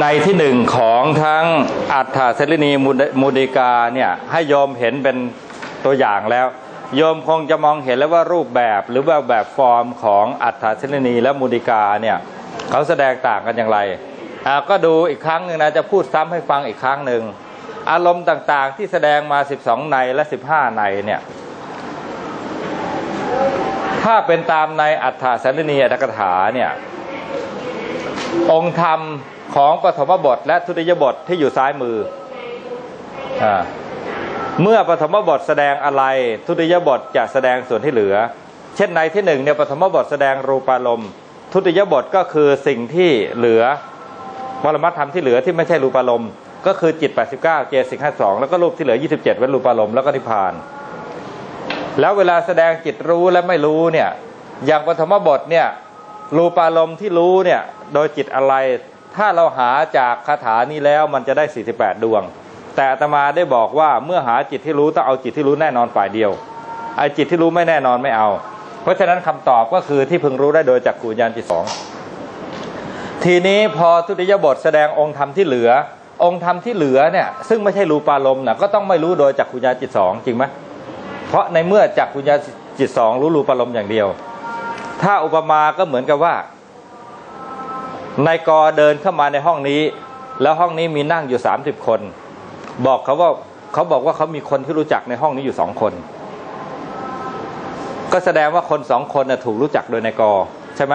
ในที่หนึ่งของทั้งอัฏฐาเสรินีมูดิกาเนี่ยให้โยมเห็นเป็นตัวอย่างแล้ว โยมคงจะมองเห็นแล้วว่ารูปแบบหรือว่าแบบฟอร์มของอัฏฐาเสรินีและมูดิกาเนี่ยเขาแสดงต่างกันอย่างไรอ่าก็ดูอีกครั้งหนึ่งนะจะพูดซ้ำให้ฟังอีกครั้งหนึ่งอารมณ์ต่างๆที่แสดงมา 12 ในและ 15 ในเนี่ยถ้าเป็นตามในอัฏฐาเสรินีอัตถกถาเนี่ยองค์ธรรม ของปฐมบทและทุติยบทที่อยู่ซ้ายมืออเมื่อปฐมบทแสดงอะไรทุติยบทจะแสดงส่วนที่เหลือ เช่นในที่หนึ่งเนี่ยปฐมบทแสดงรูปารมณ์ทุติยบทก็คือสิ่งที่เหลือปรมัตธรรมที่เหลือที่ไม่ใช่รูปารมณ์ก็คือจิต 89 เจสิก52 แล้วก็รูปที่เหลือ 27เป็นรูปารมณ์แล้วก็นิพพาน แล้วเวลาแสดงจิตรู้และไม่รู้เนี่ยอย่างปฐมบทเนี่ยรูปารมณ์ที่รู้เนี่ยโดยจิตอะไร ถ้าเราหาจากคาถานี้แล้วมันจะได้ 48 ดวง แต่อาตมาได้บอกว่าเมื่อหาจิตที่รู้ต้องเอาจิตที่รู้แน่นอนฝ่ายเดียวไอ้จิตที่รู้ไม่แน่นอนไม่เอา เพราะฉะนั้นคำตอบก็คือที่พึงรู้ได้โดยจักกุญญาณจิตสองทีนี้พอทุติยบทแสดงองค์ธรรมที่เหลือ องค์ธรรมที่เหลือเนี่ยซึ่งไม่ใช่รูปารมณ์นะก็ต้องไม่รู้โดยจักกุญญาณจิตสองจริงไหมเพราะในเมื่อจักกุญญาณจิตสองรู้รูปารมณ์อย่างเดียว ถ้าอุปมาก็เหมือนกับว่า นายกอเดินเข้ามาในห้องนี้ แล้วห้องนี้มีนั่งอยู่สามสิบคน บอกเขาว่าเขาบอกว่าเขามีคนที่รู้จักในห้องนี้อยู่สองคน ก็แสดงว่าคนสองคนน่ะถูกรู้จักโดยนายกอใช่ไหม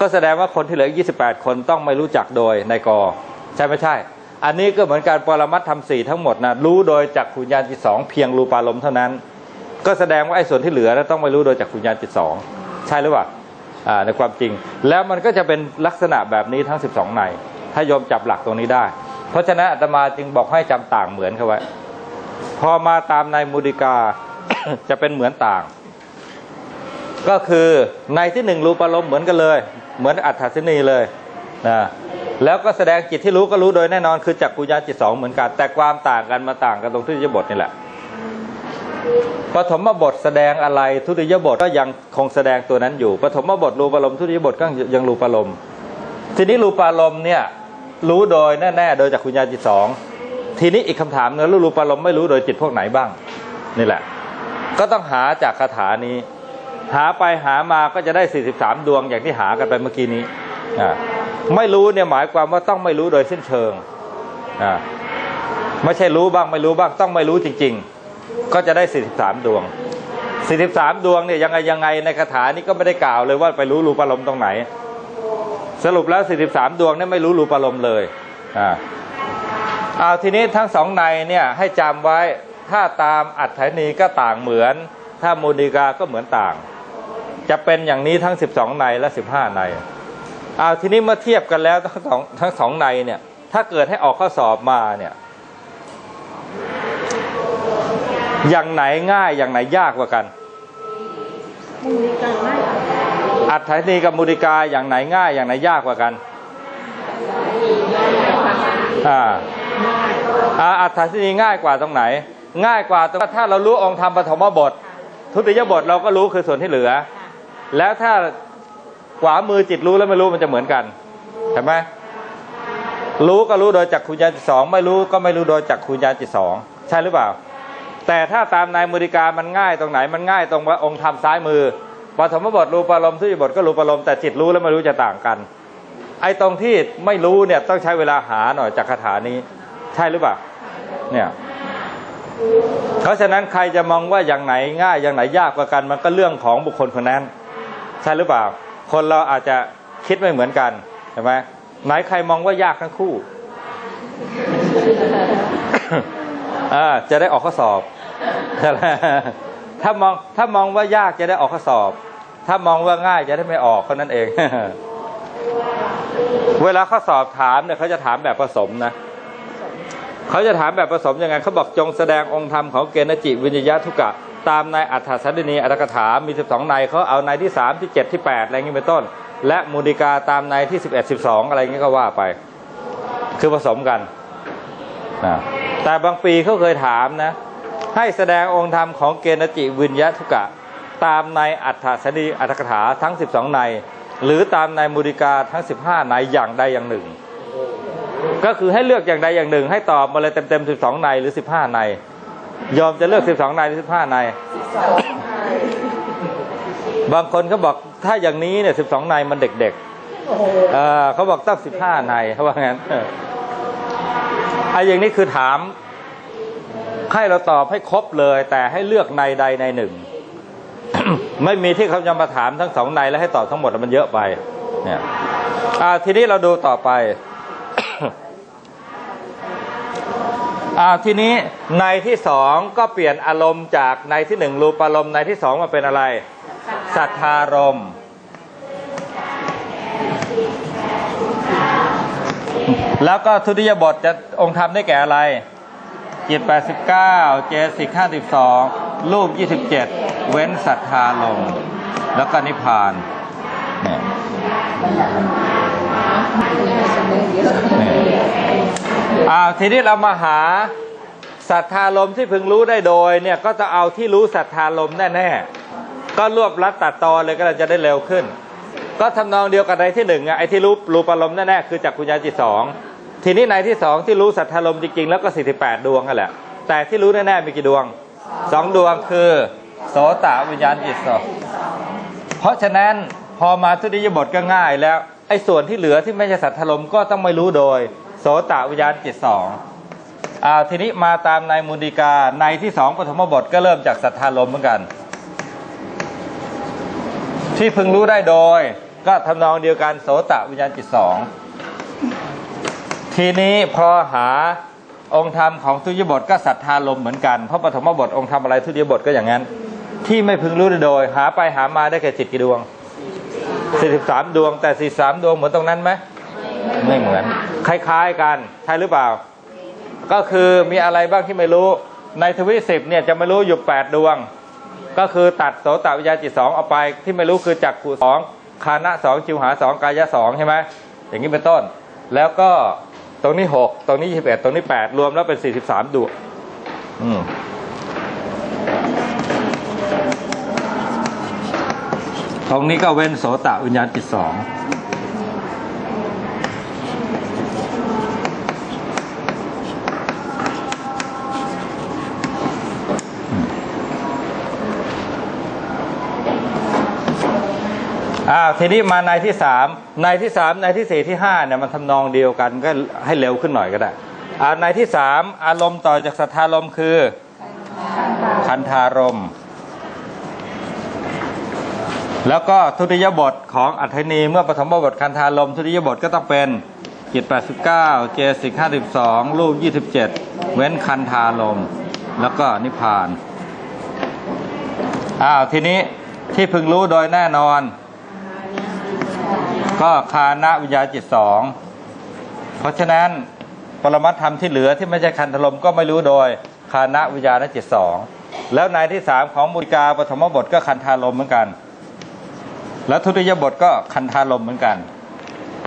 ก็แสดงว่าคนที่เหลือยี่สิบแปดคนต้องไม่รู้จักโดยนายกอใช่ไม่ใช่ อันนี้ก็เหมือนการปรมัตถ์ธรรมสี่ทั้งหมดนะรู้โดยจักขุญญาณจิตสองเพียงรูปารมณ์เท่านั้น ก็แสดงว่าไอ้ส่วนที่เหลือนะต้องไม่รู้โดยจักขุญญาณจิตสองใช่หรือเปล่า ในความจริง แล้วมันก็จะเป็นลักษณะแบบนี้ทั้ง 12ในถ้าโยมจับหลักตรงนี้ได้ เพราะฉะนั้นอาตมาจึงบอกให้จำต่างเหมือนเขาไว้ พอมาตามในมูดิกาจะเป็นเหมือนต่าง ก็คือในที่หนึ่งรูปารมณ์เหมือนกันเลย เหมือนอัฏฐศินีเลยนะแล้วก็แสดงจิตที่รู้ก็รู้โดยแน่นอนคือจักกุญญาจิตสองเหมือนกัน แต่ความต่างกันมาต่างกันตรงที่จะบทนี่แหละ ปฐมบทแสดงอะไรทุติยบทก็ยังคงแสดงตัวนั้นอยู่ปฐมบทรูปารมณ์ทุติยบทก็ยังรูปารมณ์ทีนี้รูปารมณ์เนี่ยรู้โดยแน่ๆโดยจากคุณญาณจิตสองทีนี้อีกคำถามเนึงรู้รูปารมณ์ไม่รู้โดยจิตพวกไหนบ้าง นี่แหละ ก็ต้องหาจากคาถานี้ หาไปหามาก็จะได้ 43 ดวงอย่างที่หากันไปเมื่อกี้นี้ไม่รู้เนี่ยหมายความว่าต้องไม่รู้โดยสิ้นเชิงไม่ใช่รู้บ้างไม่รู้บ้างต้องไม่รู้จริง ๆ ก็จะได้43ดวง43ดวงเนี่ยยังไงยังไงในคาถานี้ก็ไม่ได้กล่าวเลยว่าไปรู้รูปารมณ์ตรงไหน สรุปแล้ว43ดวงเนี่ยไม่รู้รูปารมณ์เลยอ่าเอาทีนี้ทั้งสองในเนี่ยให้จำไว้ถ้าตามอัฏฐนีก็ต่างเหมือน ถ้าโมดิกาก็เหมือนต่าง จะเป็นอย่างนี้ทั้ง 12ในและ15ในเอาทีนี้เมื่อเทียบกันแล้วทั้งสองทั้งสองในเนี่ยถ้าเกิดให้ออกข้อสอบมาเนี่ย อย่างไหนง่ายอย่างไหนยากกว่ากันมูลิกาง่ายกว่าอัฏฐานีกับมูดิกาอย่างไหนง่าย อย่างไหนยากกว่ากันอ่าอ่าอัฏฐานีง่ายกว่าตรงไหน ง่ายกว่าตรงถ้าเรารู้องค์ธรรมปฐมบท ทุติยบทเราก็รู้คือส่วนที่เหลือ แล้วถ้าขวามือจิตรู้แล้วไม่รู้มันจะเหมือนกันเห็นไหมรู้ก็รู้โดยจักขุญญาณจิตสองไม่รู้ก็ไม่รู้โดยจักขุญญาณจิตสองใช่หรือเปล่า แต่ถ้าตามในมูริกามันง่ายตรงไหนมันง่ายตรงว่าองค์ธรรมซ้ายมือปฐมบทรูปารมณ์ทุติยบทก็รูปารมณ์แต่จิตรู้แล้วไม่รู้จะต่างกัน ไอ้ตรงที่ไม่รู้เนี่ยต้องใช้เวลาหาหน่อยจากคาถานี้ ใช่หรือเปล่าเนี่ยเพราะฉะนั้นใครจะมองว่าอย่างไหนง่ายอย่างไหนยากกว่ากันมันก็เรื่องของบุคคลคนนั้น ใช่หรือเปล่า คนเราอาจจะคิดไม่เหมือนกันใช่ไหมไหนใครมองว่ายากทั้งคู่อ่าจะได้ออกข้อสอบ ถ้ามองถ้ามองว่ายากจะได้ออกข้อสอบ ถ้ามองว่าง่ายจะได้ไม่ออกเท่านั้นเอง เวลาข้อสอบถามเนี่ยเขาจะถามแบบผสมนะเขาจะถามแบบผสมยังไงเขาบอกจงแสดงองค์ธรรมของเกณฑ์จิวิญญาทุกะ ตามในอัฏฐสันดนีอัตถกถา มี 12ในเขาเอาในที่ 3 ที่ 7 ที่ 8 อะไรอย่างนี้เป็นต้น และมูดิกาตามในที่ 11 12 อะไรอย่างนี้ก็ว่าไป คือผสมกันนะแต่บางปีเขาเคยถามนะ ให้แสดงองค์ธรรมของเกณฑ์จิวิญญาทุกะ ตามในอัฏฐสันดนีอัตถกถาทั้ง 12ในหรือตามในมูดิกาทั้ง 15ในอย่างใดอย่างหนึ่ง ก็คือให้เลือกอย่างใดอย่างหนึ่ง ให้ตอบมาเลยเต็มเต็มสิบสองในหรือสิบห้าในยอมจะเลือกสิบสองในหรือสิบห้าในบางคนเขาบอกถ้าอย่างนี้เนี่ยสิบสองในมันเด็กโอ้โหๆเออเขาบอกต้องสิบห้าในเขาว่างั้นเออไอ้อย่างนี้คือถาม ให้เราตอบให้ครบเลย แต่ให้เลือกในใดในหนึ่ง ไม่มีที่เขาจะมาถามทั้งสองในแล้วให้ตอบทั้งหมดมันเยอะไป เนี่ยอ่าทีนี้เราดูต่อไปอ่าทีนี้ในที่สองก็เปลี่ยนอารมณ์จากในที่หนึ่งรูปอารมณ์ในที่สองมาเป็นอะไรสัทธารมณ์แล้วก็ทุติยบทจะองค์ธรรมได้แก่อะไร จิต89เจสิก52รูป27เจ็ดเว้นสัทธารมแล้วก็นิพพานเนี่ยเอ้าวทีนี้เรามาหาสัทธารมที่พึงรู้ได้โดยเนี่ยก็จะเอาที่รู้สัทธารมแน่ๆก็รวบรัดตัดตอนเลยก็จะได้เร็วขึ้น ก็ทำนองเดียวกับในที่หนึ่งอะไอ้ที่รู้รูปอารมณ์แน่ๆคือจากกุญญาจิตสอง ทีนี้ในที่สองที่รู้สัทธารมจริงๆ แล้วก็48ดดวงนั่นแหละ แต่ที่รู้แน่ๆมีกี่ดวงสองดวงคือโสตวิญญาณจิตสองเพราะฉะนั้นพอมาทุติยบทก็ง่ายแล้วไอ้ส่วนที่เหลือที่ไม่ใช่สัทธารมก็ต้องไม่รู้โดย โสตวิญญาณจิตสองอ่าทีนี้มาตามในมูลดิกาในที่สองปฐมบทก็เริ่มจากสัทธารมเหมือนกัน ที่พึงรู้ได้โดย ก็ทำนองเดียวกันโสตวิญญาณจิตสอง ทีนี้พอหาองค์ธรรมของทุติยบทก็สัทธาลมเหมือนกันเพราะปฐมบทองค์ธรรมอะไรทุติยบทก็อย่างนั้น ที่ไม่พึงรู้โดย หาไปหามาได้แค่จิตกี่ดวง43ดวง แต่43ดวงเหมือนตรงนั้นไหมไม่เหมือน คล้ายๆกันใช่หรือเปล่า ก็คือมีอะไรบ้างที่ไม่รู้ในทวิสิบเนี่ยจะไม่รู้อยู่8ดวง ก็คือตัดโสตวิญญาจิตสองออกไปที่ไม่รู้คือจักขุสองคานะสองจิวหาสองกายะสองใช่ไหมอย่างนี้เป็นต้น แล้วก็ ตรงนี้หกตรงนี้ยี่สิบเอ็ดตรงนี้แปดรวมแล้วเป็นสี่สิบสามดวงอืมตรงนี้ก็เว้นโสตวิญญาณจิตสอง อ้าวทีนี้มาในที่สามในที่สามในที่สี่ที่ห้าเนี่ยมันทำนองเดียวกันก็ให้เร็วขึ้นหน่อยก็ได้อ่าในที่สามอารมณ์ต่อจากสัทธารมคือคันธารม แล้วก็ทุติยบทของอัธนีเมื่อปฐมบทคันธารม ทุติยบทก็ต้องเป็นจิต89 เจสิก52 รูป 27 เว้นคันธารม แล้วก็นิพพานอ้าวทีนี้ที่พึงรู้โดยแน่นอน ก็คานะวิญญาณจิตสองเพราะฉะนั้นปรมัตธรรมที่เหลือที่ไม่ใช่คันธลมก็ไม่รู้โดยคานะวิญญาณจิตสองแล้วในที่สามของมุติกาปฐมบทก็คันธารมเหมือนกัน แล้วทุติยบทก็คันธารมเหมือนกัน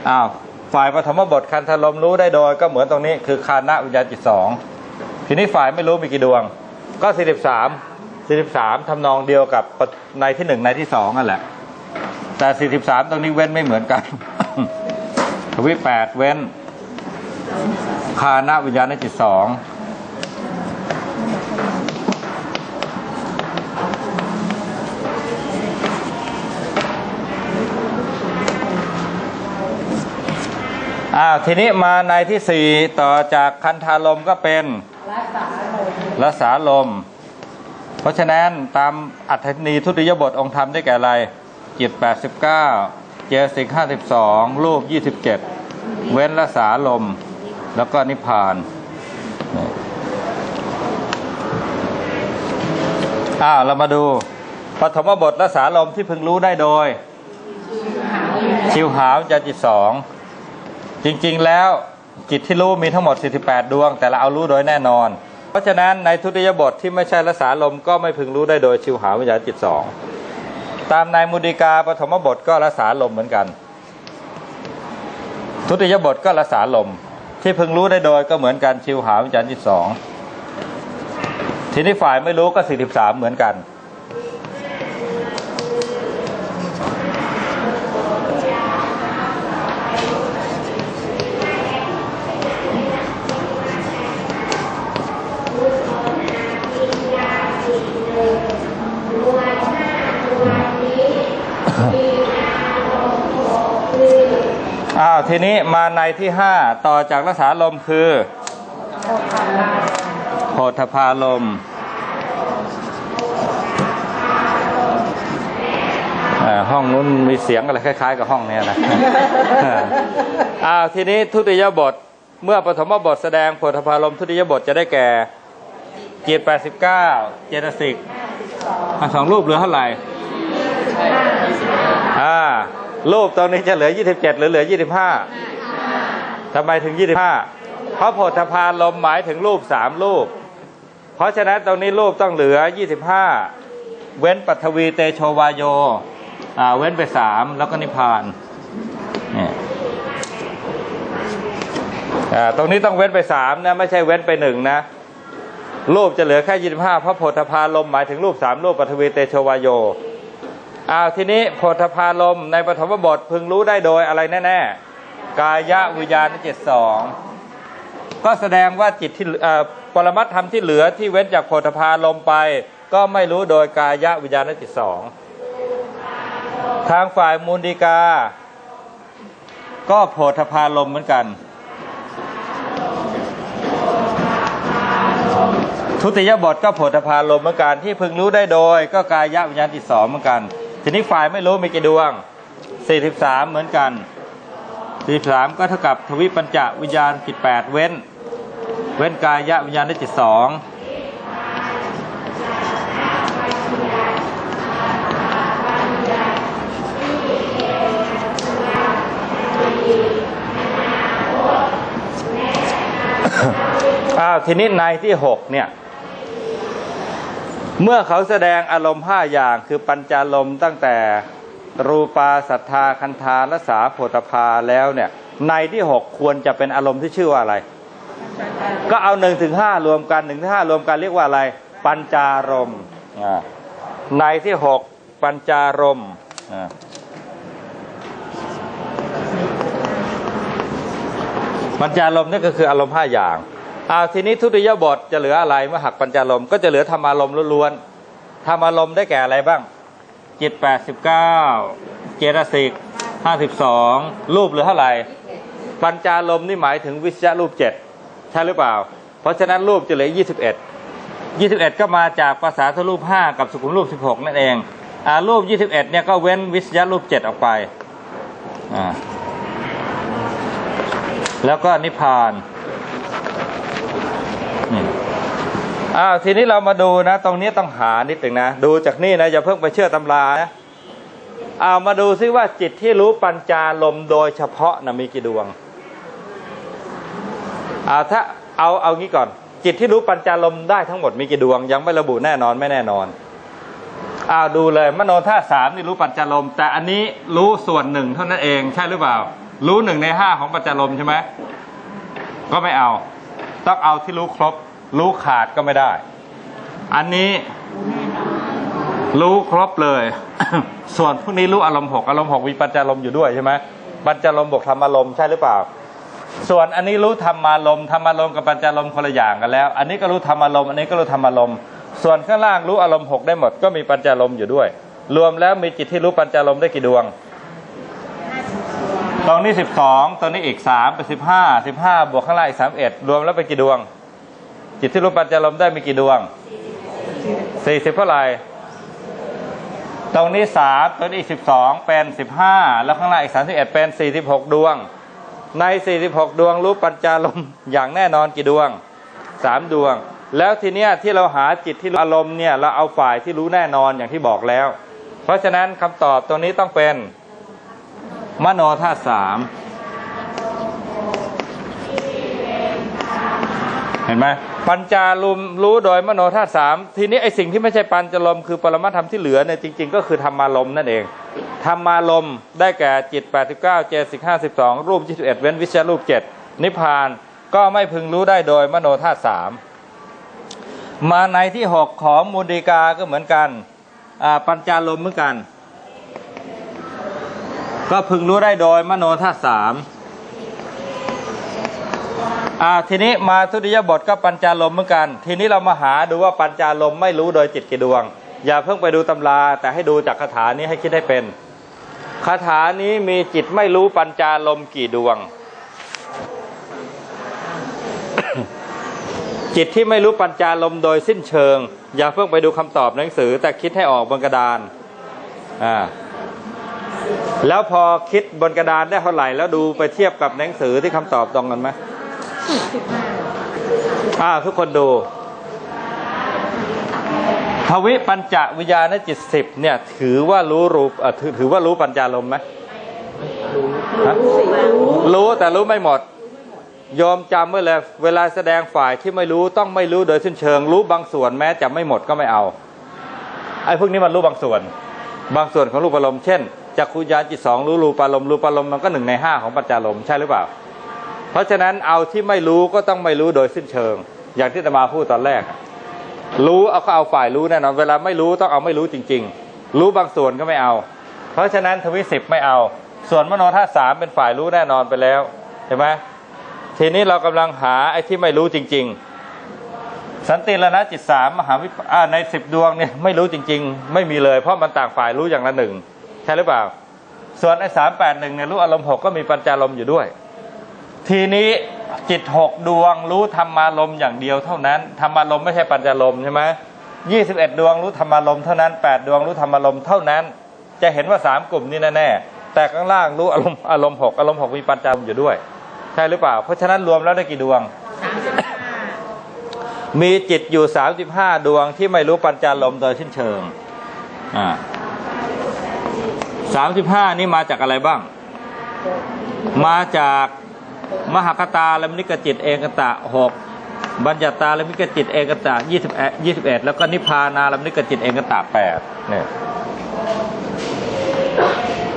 อ้าวฝ่ายปฐมบทคันธารมรู้ได้โดยก็เหมือนตรงนี้คือคานะวิญญาณจิตสองทีนี้ฝ่ายไม่รู้มีกี่ดวง ก็สี่สิบสามสี่สิบสามทำนองเดียวกับในที่หนึ่งในที่สองนั่นแหละ แต่43ตรงนี้เว้นไม่เหมือนกันทวิแปดเว้น คานะวิญญาณจิตสองอ้าวทีนี้มาในที่สี่ต่อจากคันธารมก็เป็นรักษาลมรัสาลม เพราะฉะนั้นตามอัตถนีทุติยบทองค์ธรรมได้แก่อะไร จิต 89 เจสิก 52 รูป 27 เว้นรัสาลม แล้วก็นิพพานอ้าวเรามาดูปฐมบทรัสาลมที่พึงรู้ได้โดย ชิวหาวจะจิตสองจริงๆแล้วจิตที่รู้มีทั้งหมด 48 ดวง แต่เราเอารู้โดยแน่นอน เพราะฉะนั้นในทุติยบทที่ไม่ใช่รัสาลมก็ไม่พึงรู้ได้โดยชิวหาวิญญาณจิตสอง ตามนายมุดิกาปฐมบทก็รัสาลมเหมือนกัน ทุติยบทก็รัสาลม ที่พึงรู้ได้โดยก็เหมือนกันชิวหาวิจารณที่สองทีนี้ฝ่ายไม่รู้ก็สี่สิบสามเหมือนกัน ทีนี้มาในที่ห้าต่อจากรักษาลมคือโพธพาลมห้องนู้นมีเสียงอะไรคล้าย ๆ กับห้องเนี้ยนะอ้าวทีนี้ทุติยบท เมื่อปฐมบทแสดงโพธพาลมทุติยบทจะได้แก่เกียรติ89เจตสิกอะสองรูปเหลือเท่าไหร่ รูปตรงนี้จะเหลือ27หรือเหลือ25ทำไมถึง25เพราะโพธพาลมหมายถึงรูป3รูป เพราะฉะนั้นตรงนี้รูปต้องเหลือ25เว้นปัทวีเตโชวายโยเว้นไป3แล้วก็นิพพานตรงนี้ต้องเว้นไป3นะไม่ใช่เว้นไป1นะรูปจะเหลือแค่25เพราะโพธพาลมหมายถึงรูป3รูปปัทวีเตโชวายโย อ้าวทีนี้โพธพาลมในปฐมบทพึงรู้ได้โดยอะไรแน่ๆ กายะวิญญาณเจ็ดสองก็แสดงว่าจิตที่ปรมัตธรรมที่เหลือที่เว้นจากโพธพาลมไป ก็ไม่รู้โดยกายะวิญญาณจิตสองทางฝ่ายมูลดีกา ก็โพธพาลมเหมือนกัน ทุติยบทก็โผฏพาลมเหมือนกันที่พึงรู้ได้โดย ก็กายะวิญญาณจิตสองเหมือนกัน ทีนี้ฝ่ายไม่รู้มีกี่ดวง 43 เหมือนกัน 43 ก็เท่ากับทวิปัญจวิญญาณจิต 8 เว้น เว้นกายะวิญญาณได้จิตสองอ้าวทีนี้ในที่หกเนี่ย เมื่อเขาแสดงอารมณ์ห้าอย่างคือปัญจารมตั้งแต่รูปาศรัทธาคันธารสาโพธพาแล้วเนี่ยในที่หกควรจะเป็นอารมณ์ที่ชื่อว่าอะไร ก็เอาหนึ่งถึงห้ารวมกันหนึ่งถึงห้ารวมกันเรียกว่าอะไร ปัญจารมในที่หกปัญจารมปัญจารมนี่ก็คืออารมณ์ห้าอย่าง อาทีนี้ทุติยบทจะเหลืออะไรเมื่อหักปัญจารมก็จะเหลือธรรมารมณ์ล้วนๆธรรมารมณ์ได้แก่อะไรบ้างจิตแปดสิบเก้าเจตสิกห้าสิบสองรูปเหลือเท่าไหร่ปัญจารมนี่หมายถึงวิชยรูปเจ็ดใช่หรือเปล่า เพราะฉะนั้นรูปจะเหลือยี่สิบเอ็ดยี่สิบเอ็ดก็มาจากภาษาทรูปห้ากับสุขุมรูปสิบหกนั่นเองอ่ารูปยี่สิบเอ็ดเนี่ยก็เว้นวิชยรูปเจ็ดออกไปอ่าแล้วก็นิพพาน อ้าวทีนี้เรามาดูนะ ตรงนี้ต้องหานิดหนึ่งนะ ดูจากนี่นะอย่าเพิ่งไปเชื่อตำรานะเอามาดูซิว่าจิตที่รู้ปัญจารมโดยเฉพาะนะมีกี่ดวงเอาถ้าเอาเอางี้ก่อน จิตที่รู้ปัญจารมได้ทั้งหมดมีกี่ดวง ยังไม่ระบุแน่นอนไม่แน่นอนอ้าวดูเลยมโนท่าสามนี่รู้ปัญจารมแต่อันนี้รู้ส่วนหนึ่งเท่านั้นเองใช่หรือเปล่า รู้หนึ่งในห้าของปัญจารมใช่ไหมก็ไม่เอา ต้องเอาที่รู้ครบ รู้ขาดก็ไม่ได้ อันนี้รู้ครบเลย ส่วนพวกนี้รู้อารมณ์หกอารมณ์หกมีปัญจารมอยู่ด้วยใช่ไหมปัญจารมบวกธรรมารมณ์ใช่หรือเปล่า ส่วนอันนี้รู้ธรรมารมณ์ธรรมารมณ์กับปัญจารมคนละอย่างกันแล้ว อันนี้ก็รู้ธรรมารมณ์อันนี้ก็รู้ธรรมารมณ์ส่วนข้างล่างรู้อารมณ์หกได้หมด ก็มีปัญจารมอยู่ด้วย รวมแล้วมีจิตที่รู้ปัญจารมได้กี่ดวงตรงนี้สิบสองตรงนี้อีกสามเป็นสิบห้าสิบห้าบวกข้างล่างอีกสามเอ็ดรวมแล้วเป็นกี่ดวง จิตที่รู้ปัญจารมได้มีกี่ดวงสี่สิบเท่าไหร่ตรงนี้สามตรงนี้อีกสิบสองเป็นสิบห้าแล้วข้างล่างอีกสามสิบเอ็ดเป็นสี่สิบหกดวง ในสี่สิบหกดวงรู้ปัญจารมอย่างแน่นอนกี่ดวงสามดวง แล้วทีเนี้ยที่เราหาจิตที่อารมณ์เนี่ยเราเอาฝ่ายที่รู้แน่นอนอย่างที่บอกแล้ว เพราะฉะนั้นคำตอบตัวนี้ต้องเป็นมโนธาตุสามเห็นไหม ปัญจารุมรู้โดยมโนธาตุสามทีนี้ไอสิ่งที่ไม่ใช่ปัญจลมคือปรมัตธรรมที่เหลือเนี่ยจริง ๆ ก็คือธรรมารมนั่นเองธรรมารมได้แก่จิต 89เจสิก52รูป 21 เว้นวิชารูป 7 นิพพานก็ไม่พึงรู้ได้โดยมโนธาตุสามมาในที่6ของมูลดีกาก็เหมือนกันปัญจารมเหมือนกัน ก็พึงรู้ได้โดยมโนธาตุสาม อ่าทีนี้มาทุติยบทก็ปัญจารมเหมือนกัน ทีนี้เรามาหาดูว่าปัญจารมไม่รู้โดยจิตกี่ดวง อย่าเพิ่งไปดูตำรา แต่ให้ดูจากคาถานี้ให้คิดให้เป็นคาถานี้มีจิตไม่รู้ปัญจาลมกี่ดวง จิตที่ไม่รู้ปัญจาลมโดยสิ้นเชิง อย่าเพิ่งไปดูคำตอบหนังสือ แต่คิดให้ออกบนกระดานอ่าแล้วพอคิดบนกระดานได้เท่าไหร่แล้วดูไปเทียบกับหนังสือที่คำตอบตรงกันไหม อ่าทุกคนดู ภวิปัญจวิญญาณจิตสิบเนี่ย ถือว่ารู้รูปเอ่อถือถือว่ารู้ปัญจาลมไหมฮะสี่รู้รู้แต่รู้ไม่หมดยอมจำไว้เลยเวลาแสดงฝ่ายที่ไม่รู้ต้องไม่รู้โดยสิ้นเชิง รู้บางส่วนแม้จะไม่หมดก็ไม่เอาไอ้พวกนี้มันรู้บางส่วน บางส่วนของรูปอารมณ์เช่นจักขุญาณจิตสองรู้รูปอารมณ์รูปอารมณ์มันก็หนึ่งในห้าของปัญจารมณ์ใช่หรือเปล่า เพราะฉะนั้นเอาที่ไม่รู้ก็ต้องไม่รู้โดยสิ้นเชิง อย่างที่ตมาพูดตอนแรก รู้เอาก็เอาฝ่ายรู้แน่นอนเวลาไม่รู้ต้องเอาไม่รู้จริง ๆ รู้บางส่วนก็ไม่เอา เพราะฉะนั้นทวิสิบไม่เอา ส่วนมโนท่าสามเป็นฝ่ายรู้แน่นอนไปแล้วเห็นไหมทีนี้เรากำลังหาไอ้ที่ไม่รู้จริง ๆ สันติรณจิตสามมหาวิปอ่าในสิบดวงเนี่ยไม่รู้จริง ๆ ไม่มีเลย เพราะมันต่างฝ่ายรู้อย่างละหนึ่งใช่หรือเปล่า ส่วนไอ้สามแปดหนึ่งเนี่ยรู้อารมณ์หกก็มีปัญจารมณ์อยู่ด้วย ทีนี้จิตหกดวงรู้ธรรมารมณ์อย่างเดียวเท่านั้นธรรมารมณ์ไม่ใช่ปัญจารมณ์ใช่ไหมยี่สิบเอ็ดดวงรู้ธรรมารมณ์เท่านั้นแปดดวงรู้ธรรมารมณ์เท่านั้น จะเห็นว่าสามกลุ่มนี้แน่ๆแต่ข้างล่างรู้อารมณ์อารมณ์หกอารมณ์หกมีปัญจารมณ์อยู่ด้วย ใช่หรือเปล่า เพราะฉะนั้นรวมแล้วได้กี่ดวงสามสิบห้ามีจิตอยู่35ดวงที่ไม่รู้ปัญจารมณ์โดยสิ้นเชิงอ่า35นี่มาจากอะไรบ้าง มาจาก มหคตาและมนิกจิตเอกตะ6บัญญัตตาและมิกจิตเอกตะ21 21แล้วก็นิพานาและมิกจิตเอกตะ8เนี่ย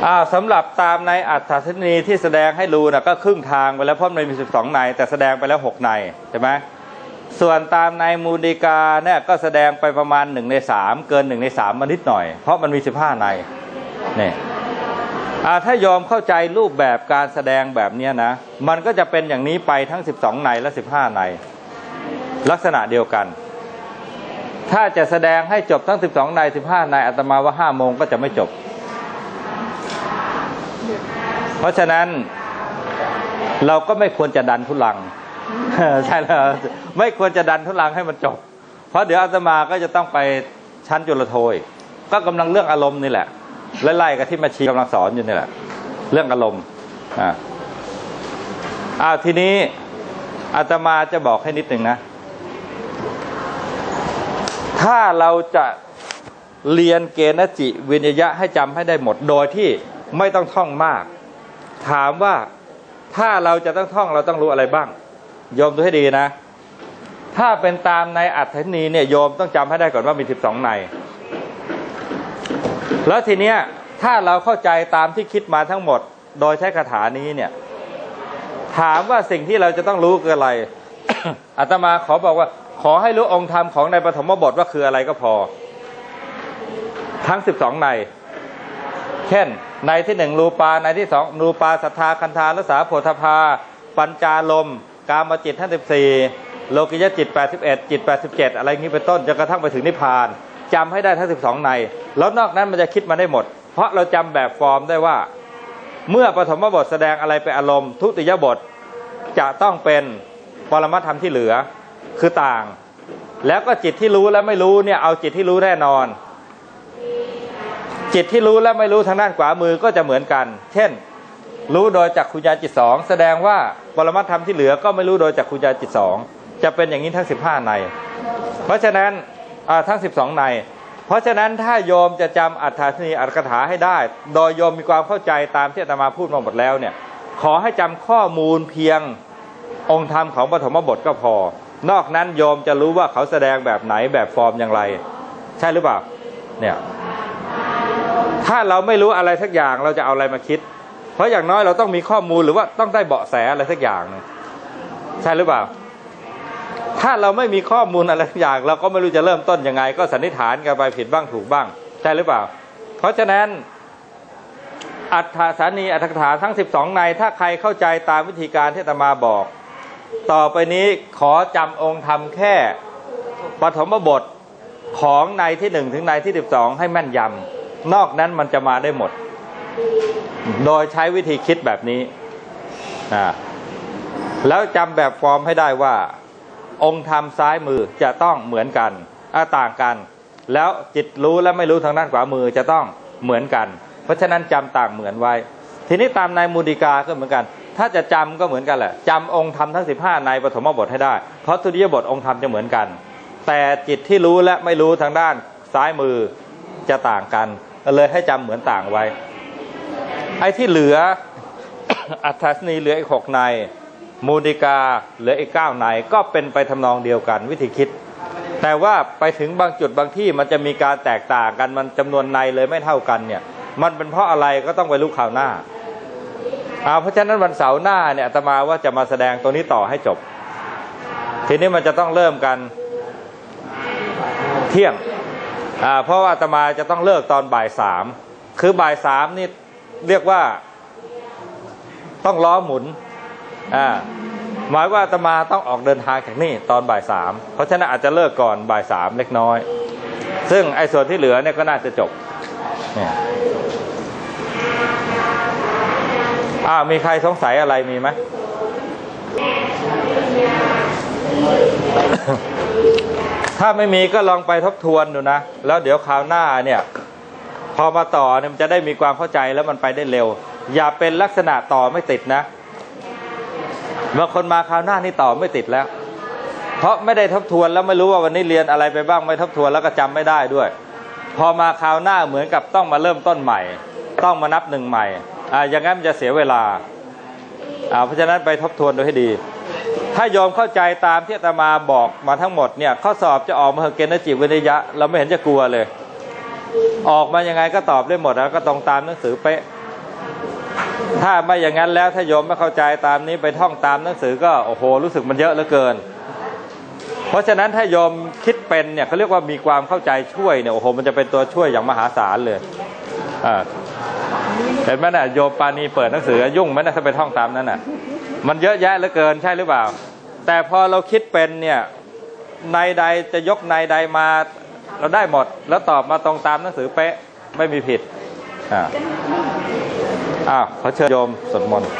อ้าวสำหรับตามในอัตถทนีที่แสดงให้รู้นะก็ครึ่งทางไปแล้วเพราะมันมี12ในแต่แสดงไปแล้ว6ในใช่ไหมส่วนตามในมูลดีกาเนี่ยก็แสดงไปประมาณหนึ่งในสามเกินหนึ่งในสามมานิดหน่อย เพราะมันมีสิบห้าในเนี่ย ถ้ายอมเข้าใจรูปแบบการแสดงแบบนี้นะ มันก็จะเป็นอย่างนี้ไปทั้งสิบสองในและสิบห้าใน ลักษณะเดียวกัน ถ้าจะแสดงให้จบทั้งสิบสองในสิบห้าในอาตมาว่าห้าโมงก็จะไม่จบ เพราะฉะนั้นเราก็ไม่ควรจะดันทุลังใช่แล้วไม่ควรจะดันทุลังให้มันจบ เพราะเดี๋ยวอาตมาก็จะต้องไปชั้นจุลโทย ก็กำลังเรื่องอารมณ์นี่แหละ ไล่ๆกับที่มาชีกำลังสอนอยู่นี่แหละ เรื่องอารมณ์อ่าอ้าวทีนี้อาตมาจะบอกให้นิดหนึ่งนะ ถ้าเราจะเรียนเกณฑจิวิญญะให้จำให้ได้หมดโดยที่ไม่ต้องท่องมาก ถามว่าถ้าเราจะต้องท่องเราต้องรู้อะไรบ้างโยมดูให้ดีนะ ถ้าเป็นตามในอัตถนีเนี่ยโยมต้องจำให้ได้ก่อนว่ามีสิบสองใน แล้วทีเนี้ยถ้าเราเข้าใจตามที่คิดมาทั้งหมด โดยใช้คาถานี้เนี่ย ถามว่าสิ่งที่เราจะต้องรู้คืออะไรอาตมาขอบอกว่า ขอให้รู้องค์ธรรมของในปฐมบทว่าคืออะไรก็พอ ทั้งสิบสองใน เช่น ในที่หนึ่งรูปาในที่สองรูปาสัทธาคันธารสาโพธพา ปัญจาลม กามจิตท่านสิบสี่โลกิยจิตแปดสิบเอ็ดจิตแปดสิบเจ็ดอะไรอย่างนี้เป็นต้นจนกระทั่งไปถึงนิพพาน จำให้ได้ทั้งสิบสองใน แล้วนอกนั้นมันจะคิดมาได้หมด เพราะเราจำแบบฟอร์มได้ว่า เมื่อปฐมบทแสดงอะไรเป็นอารมณ์ ทุติยบทจะต้องเป็นปรมัตธรรมที่เหลือคือต่าง แล้วก็จิตที่รู้และไม่รู้เนี่ยเอาจิตที่รู้แน่นอน จิตที่รู้และไม่รู้ทางด้านขวามือก็จะเหมือนกัน เช่น รู้โดยจากคุญญาจิตสองแสดงว่าปรมัตธรรมที่เหลือก็ไม่รู้โดยจากคุญญาจิตสองจะเป็นอย่างนี้ทั้ง 15 ใน เพราะฉะนั้น ทั้ง 12 ใน เพราะฉะนั้นถ้าโยมจะจำอัฏฐานีอัตถกถาให้ได้ โดยโยมมีความเข้าใจตามที่อาตมาพูดมาหมดแล้วเนี่ยขอให้จำข้อมูลเพียงองค์ธรรมของปฐมบทก็พอ นอกนั้นโยมจะรู้ว่าเขาแสดงแบบไหนแบบฟอร์มอย่างไร ใช่หรือเปล่าเนี่ยถ้าเราไม่รู้อะไรสักอย่างเราจะเอาอะไรมาคิด เพราะอย่างน้อยเราต้องมีข้อมูลหรือว่าต้องได้เบาะแสอะไรสักอย่างใช่หรือเปล่า ถ้าเราไม่มีข้อมูลอะไรสักอย่าง เราก็ไม่รู้จะเริ่มต้นยังไง ก็สันนิษฐานกันไปผิดบ้างถูกบ้างใช่หรือเปล่า เพราะฉะนั้นอัฏฐสานีอัตถกถาทั้ง 12 ใน ถ้าใครเข้าใจตามวิธีการที่อาตมาบอก ต่อไปนี้ขอจำองค์ธรรมแค่ปฐมบทของในที่หนึ่งถึงในที่สิบสองให้แม่นยำนอกนั้นมันจะมาได้หมด โดยใช้วิธีคิดแบบนี้ แล้วจำแบบฟอร์มให้ได้ว่า องค์ธรรมซ้ายมือจะต้องเหมือนกันต่างกัน แล้วจิตรู้และไม่รู้ทางด้านขวามือจะต้องเหมือนกัน เพราะฉะนั้นจำต่างเหมือนไว้ ทีนี้ตามในมูดิกาก็เหมือนกัน ถ้าจะจำก็เหมือนกันแหละจำองค์ธรรมทั้ง 15 ในปฐมบทให้ได้เพราะทุติยบทองค์ธรรมจะเหมือนกัน แต่จิตที่รู้และไม่รู้ทางด้านซ้ายมือจะต่างกัน เลยให้จำเหมือนต่างไว้ ไอ้ที่เหลืออัฏฐสนีเหลืออีกหกใน มูดิกาเหลืออีกเก้าในก็เป็นไปทำนองเดียวกันวิธีคิด แต่ว่าไปถึงบางจุดบางที่มันจะมีการแตกต่างกันมันจำนวนในเลยไม่เท่ากันเนี่ย มันเป็นเพราะอะไรก็ต้องไปรู้ข่าวหน้าอ่าเพราะฉะนั้นวันเสาร์หน้าเนี่ยอาตมาว่าจะมาแสดงตัวนี้ต่อให้จบ ทีนี้มันจะต้องเริ่มกันเที่ยงอ่าเพราะว่าอาตมาจะต้องเลิกตอนบ่ายสามคือบ่ายสามนี่เรียกว่าต้องล้อหมุน อ่าหมายว่าอาตมาต้องออกเดินทางจากนี่ตอนบ่ายสามเพราะฉะนั้นอาจจะเลิกก่อนบ่ายสามเล็กน้อย ซึ่งไอ้ส่วนที่เหลือเนี่ยก็น่าจะจบเนี่ยอ้าวมีใครสงสัยอะไรมีไหมถ้าไม่มีก็ลองไปทบทวนดูนะ แล้วเดี๋ยวคราวหน้าเนี่ย พอมาต่อเนี่ยมันจะได้มีความเข้าใจแล้วมันไปได้เร็ว อย่าเป็นลักษณะต่อไม่ติดนะ บางคนมาคราวหน้านี่ต่อไม่ติดแล้ว เพราะไม่ได้ทบทวนแล้วไม่รู้ว่าวันนี้เรียนอะไรไปบ้างไม่ทบทวนแล้วก็จำไม่ได้ด้วย พอมาคราวหน้าเหมือนกับต้องมาเริ่มต้นใหม่ ต้องมานับหนึ่งใหม่อ่าอย่างนั้นมันจะเสียเวลาอ่าเพราะฉะนั้นไปทบทวนดูให้ดี ถ้าโยมเข้าใจตามที่อาตมาบอกมาทั้งหมดเนี่ยข้อสอบจะออกมาเฮอเกณฑ์จิตวิทยะ เราไม่เห็นจะกลัวเลย ออกมายังไงก็ตอบได้หมดแล้วก็ตรงตามหนังสือเป๊ะ ถ้าไม่อย่างนั้นแล้วถ้าโยมไม่เข้าใจตามนี้ไปท่องตามหนังสือก็โอ้โหรู้สึกมันเยอะเหลือเกิน เพราะฉะนั้นถ้าโยมคิดเป็นเนี่ยเขาเรียกว่ามีความเข้าใจช่วยเนี่ยโอ้โหมันจะเป็นตัวช่วยอย่างมหาศาลเลยอ่าเห็นไหมน่ะโยมปานีเปิดหนังสือยุ่งไหมนะถ้าไปท่องตามนั้นน่ะ มันเยอะแยะเหลือเกินใช่หรือเปล่า แต่พอเราคิดเป็นเนี่ยในใดจะยกในใดมาเราได้หมด แล้วตอบมาตรงตามหนังสือเป๊ะไม่มีผิดอ่า อ้าวขอเชิญโยมสวดมนต์